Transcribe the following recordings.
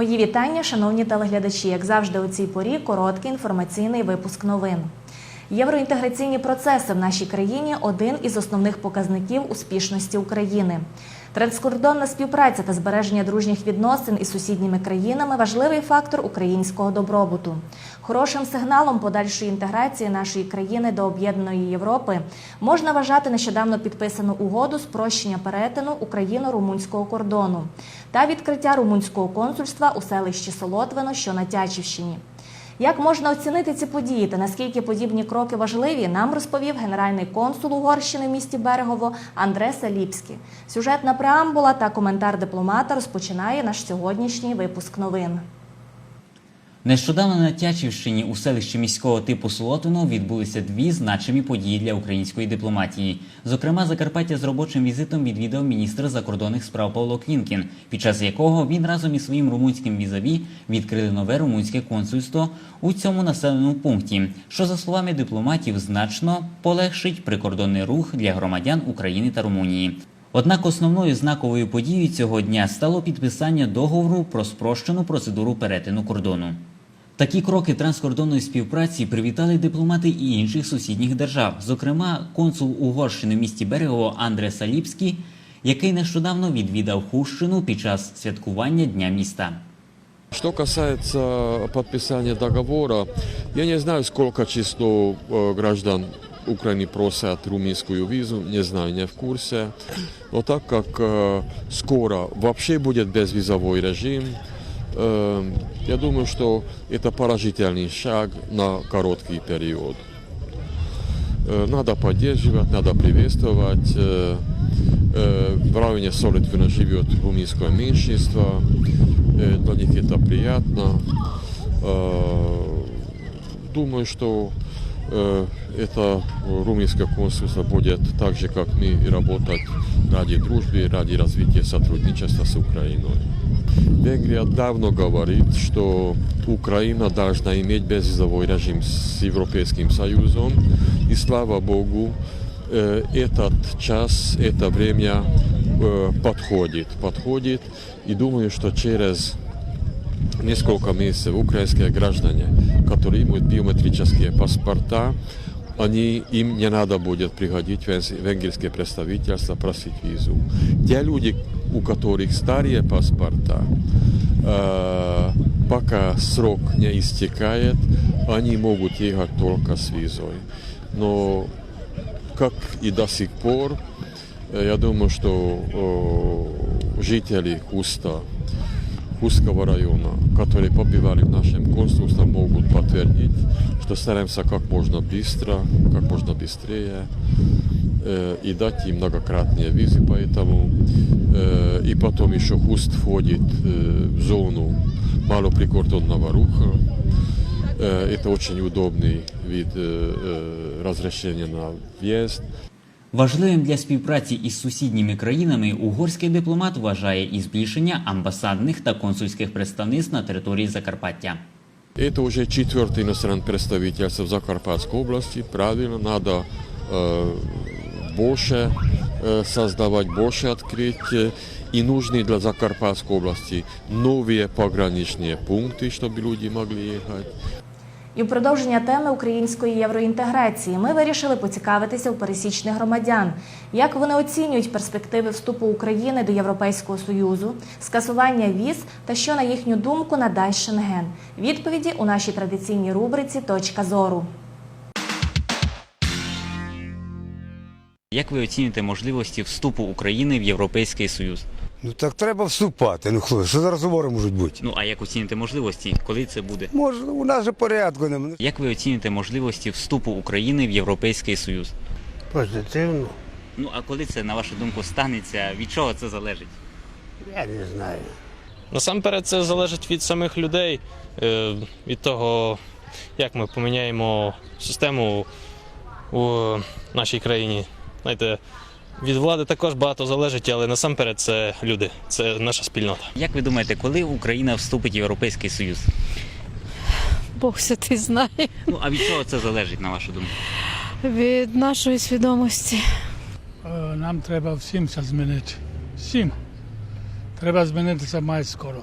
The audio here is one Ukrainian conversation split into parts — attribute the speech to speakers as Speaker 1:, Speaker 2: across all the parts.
Speaker 1: Мої вітання, шановні телеглядачі. Як завжди, у цій порі короткий інформаційний випуск новин. Євроінтеграційні процеси в нашій країні один із основних показників успішності України. Транскордонна співпраця та збереження дружніх відносин із сусідніми країнами важливий фактор українського добробуту. Хорошим сигналом подальшої інтеграції нашої країни до об'єднаної Європи можна вважати нещодавно підписану угоду спрощення перетину україно-румунського кордону та відкриття румунського консульства у селищі Солотвино, що на Тячівщині. Як можна оцінити ці події та наскільки подібні кроки важливі, нам розповів генеральний консул Угорщини в місті Берегово Андре Саліпський. Сюжетна преамбула та коментар дипломата розпочинає наш сьогоднішній випуск новин.
Speaker 2: Нещодавно на Тячівщині у селищі міського типу Солотино відбулися дві значимі події для української дипломатії. Зокрема, Закарпаття з робочим візитом відвідав міністр закордонних справ Павло Клінкін, під час якого він разом із своїм румунським візаві відкрили нове румунське консульство у цьому населеному пункті, що за словами дипломатів значно полегшить прикордонний рух для громадян України та Румунії. Однак основною знаковою подією цього дня стало підписання договору про спрощену процедуру перетину кордону. Такі кроки транскордонної співпраці привітали дипломати і інших сусідніх держав, зокрема консул Угорщини в місті Берегово Андре Саліпський, який нещодавно відвідав Хущину під час святкування Дня міста.
Speaker 3: Что касается подписания договора, я не знаю, сколько число э, граждан Украины просят румынскую визу, не знаю, не в курсе. Но так как э, скоро вообще будет безвизовой режим, э, я думаю, что это положительный шаг на короткий период. Э, Надо поддерживать, надо приветствовать. Э, э, В районе Солитвина живет румынское меньшинство. Для них это приятно. Думаю, что это румынское консульство будет так же, как мы, и работать ради дружбы, ради развития сотрудничества с Украиной. Венгрия давно говорит, что Украина должна иметь безвизовой режим с Европейским Союзом. И слава Богу, э, этот час, это время э, подходит. Подходит. И думаю, что через несколько месяцев украинские граждане, которые имеют биометрические паспорта, они, им не надо будет приходить в вен- венгерское представительство просить визу. Те люди, у которых старые паспорта, э, пока срок не истекает, они могут ехать только с визой. Но как и до сих пор, э, я думаю, что э, жители Хуста, Хустского района, которые побывали в нашем консульстве, могут подтвердить, что стараемся как можно быстро, как можно быстрее э, и дать им многократные визы, поэтому э, и потом еще Хуст входит э, в зону малоприкордонного руха. Э, это очень удобный вид э, э, разрешения на въезд.
Speaker 2: Важливим для співпраці із сусідніми країнами угорський дипломат вважає і збільшення амбасадних та консульських представництв на території Закарпаття.
Speaker 3: Это уже четвертый иностранное представительство в Закарпатской области. Правильно, надо э, больше э, создавать, больше открыть. э, И нужны для Закарпатской области новые пограничные пункты, чтобы люди могли ехать.
Speaker 1: І в продовження теми української євроінтеграції ми вирішили поцікавитися у пересічних громадян, як вони оцінюють перспективи вступу України до Європейського союзу, скасування віз та що на їхню думку надасть Шенген. Відповіді у нашій традиційній рубриці Точка зору.
Speaker 2: Як ви оціните можливості вступу України в Європейський Союз?
Speaker 4: Ну так треба вступати. Ну хлопці, що за розговори можуть бути?
Speaker 2: Ну а як оціните можливості, коли це буде?
Speaker 4: Може, у нас же порядку немає.
Speaker 2: Як ви оціните можливості вступу України в Європейський Союз?
Speaker 5: Позитивно,
Speaker 2: Ну а коли це на вашу думку станеться? Від чого це залежить?
Speaker 5: я не знаю.
Speaker 6: Насамперед це залежить від самих людей, е, від того, як ми поміняємо систему у нашій країні. Знаєте, від влади також багато залежить, але насамперед це люди, це наша спільнота.
Speaker 2: Як ви думаєте, коли Україна вступить в Європейський Союз?
Speaker 7: Бог святий знає
Speaker 2: Ну а від чого це залежить, на вашу думку?
Speaker 7: від нашої свідомості.
Speaker 8: Е, Нам треба всім це змінити. Всім. Треба змінитися має скоро.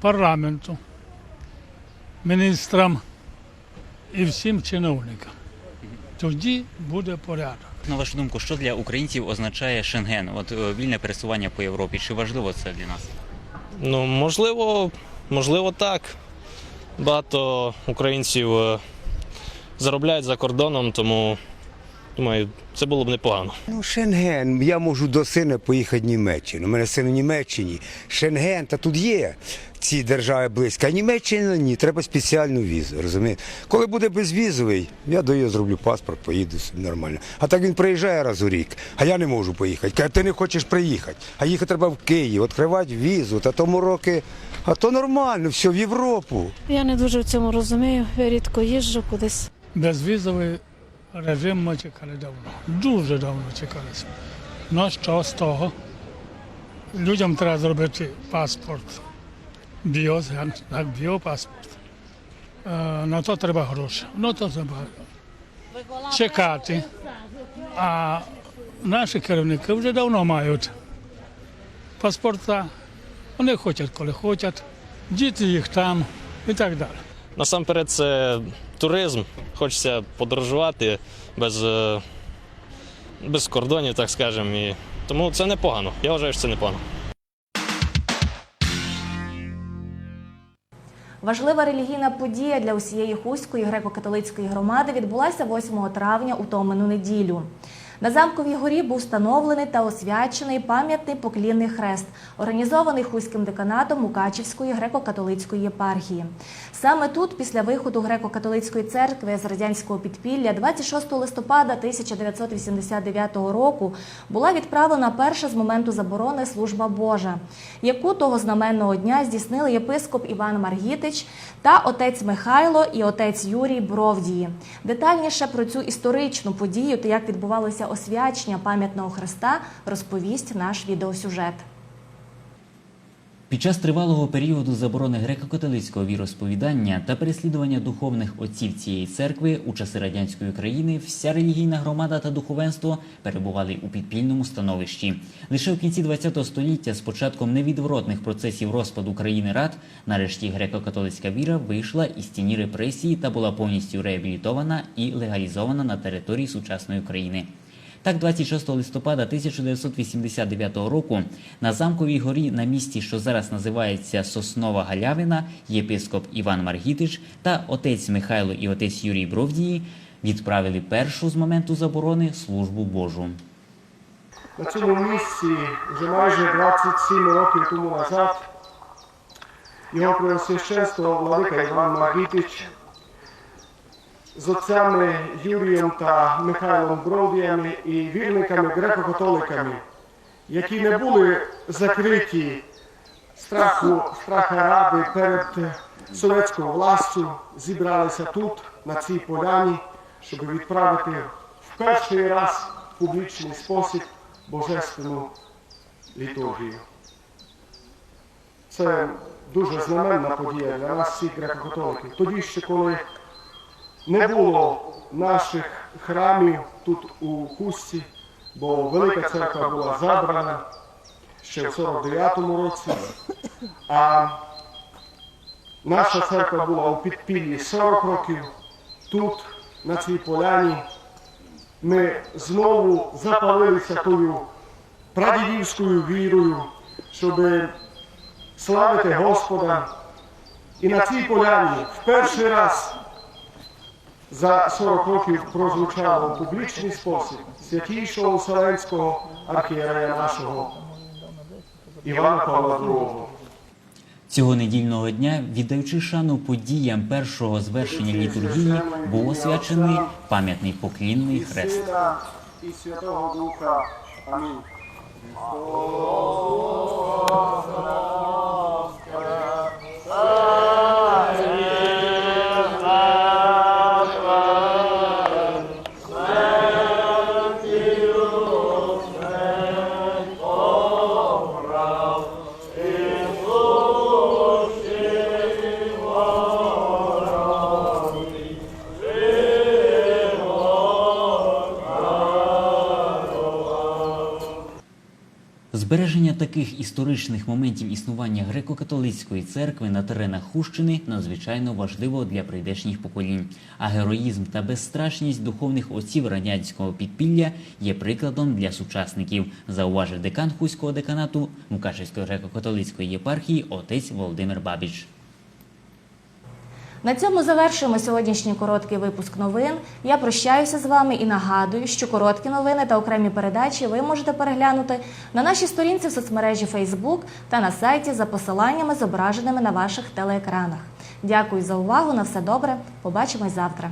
Speaker 8: парламенту, міністрам і всім чиновникам. Тоді буде порядок.
Speaker 2: На вашу думку, що для українців означає Шенген? От е, вільне пересування по Європі. Чи важливо це для нас?
Speaker 6: Ну, можливо, можливо, так. Багато українців е, заробляють за кордоном, тому думаю, це було б непогано.
Speaker 4: Ну, Шенген, я можу до сина поїхати в Німеччину. У мене син в Німеччині. Шенген, та тут є ці держави близько. А Німеччина ні, треба спеціальну візу. розумієте? Коли буде безвізовий, я до його зроблю паспорт, поїду собі нормально. А так він приїжджає раз у рік, а я не можу поїхати. Каже, ти не хочеш приїхати. А їхати треба в Київ, відкривати візу, та тому роки. А то нормально, все, в Європу.
Speaker 7: Я не дуже в цьому розумію. Я рідко їжджу кудись.
Speaker 8: Безвізовий режим ми чекали давно. Дуже давно чекали. Ну що з того? Людям треба зробити паспорт. Біо, так, біопаспорт. На то треба гроші. Ну то забагато. Чекати. А наші керівники вже давно мають паспорта. Вони хочуть, коли хочуть. Діти їх там і так далі.
Speaker 6: Насамперед, це туризм. Хочеться подорожувати без, е, без кордонів, так скажемо. І тому це непогано. Я вважаю, що це непогано.
Speaker 1: Важлива релігійна подія для усієї Хуської греко-католицької громади відбулася 8 травня у Томину неділю. На замковій горі був встановлений та освячений пам'ятний поклінний хрест, організований Хуським деканатом Мукачівської греко-католицької єпархії. Саме тут, після виходу греко-католицької церкви з радянського підпілля, 26 листопада 1989 року була відправлена перша з моменту заборони служба Божа, яку того знаменного дня здійснили єпископ Іван Маргітич та отець Михайло і отець Юрій Бровдії. Детальніше про цю історичну подію та як відбувалося освячення пам'ятного хреста, розповість наш відеосюжет.
Speaker 2: Під час тривалого періоду заборони греко-католицького віросповідання та переслідування духовних отців цієї церкви у часи радянської країни вся релігійна громада та духовенство перебували у підпільному становищі. Лише в кінці ХХ століття, з початком невідворотних процесів розпаду країни рад, нарешті греко-католицька віра вийшла із тіні репресії та була повністю реабілітована і легалізована на території сучасної України. Так, 26 листопада 1989 року на замковій горі на місці, що зараз називається Соснова Галявина, єпископ Іван Маргітич та отець Михайло і отець Юрій Бровдії відправили першу з моменту заборони службу Божу.
Speaker 9: На цьому місці вже майже 27 років тому назад його преосвященство владика Іван Маргітич з отцями Юрієм та Михайлом Бровдіями і вірниками греко-католиками, які не були закриті страху, страха ради перед совєтською властю, зібралися тут, на цій поляні, щоб відправити в перший раз в публічний спосіб божественну літургію. Це дуже знаменна подія для нас, всіх греко-католиків. Тоді ще коли не було наших храмів тут у Хусті, бо Велика церква була забрана ще в 49-му році, а наша церква була у підпіллі 40 років. Тут, на цій поляні, ми знову запалилися тою прадідівською вірою, щоб славити Господа. І на цій поляні в перший раз за 40 років прозвучало у публічний спосіб святійшого Вселенського архієрея нашого Івана Павла II.
Speaker 2: Цього недільного дня, віддаючи шану подіям першого звершення літургії, був освячений пам'ятний поклінний хрест.
Speaker 9: І Святого Духа. Амінь.
Speaker 2: Збереження таких історичних моментів існування греко-католицької церкви на теренах Хущини надзвичайно важливо для прийдешніх поколінь. А героїзм та безстрашність духовних отців радянського підпілля є прикладом для сучасників, зауважив декан Хуського деканату Мукачевської греко-католицької єпархії отець Володимир Бабіч.
Speaker 1: На цьому завершуємо сьогоднішній короткий випуск новин. Я прощаюся з вами і нагадую, що короткі новини та окремі передачі ви можете переглянути на нашій сторінці в соцмережі Facebook та на сайті за посиланнями, зображеними на ваших телеекранах. Дякую за увагу. На все добре. Побачимось завтра.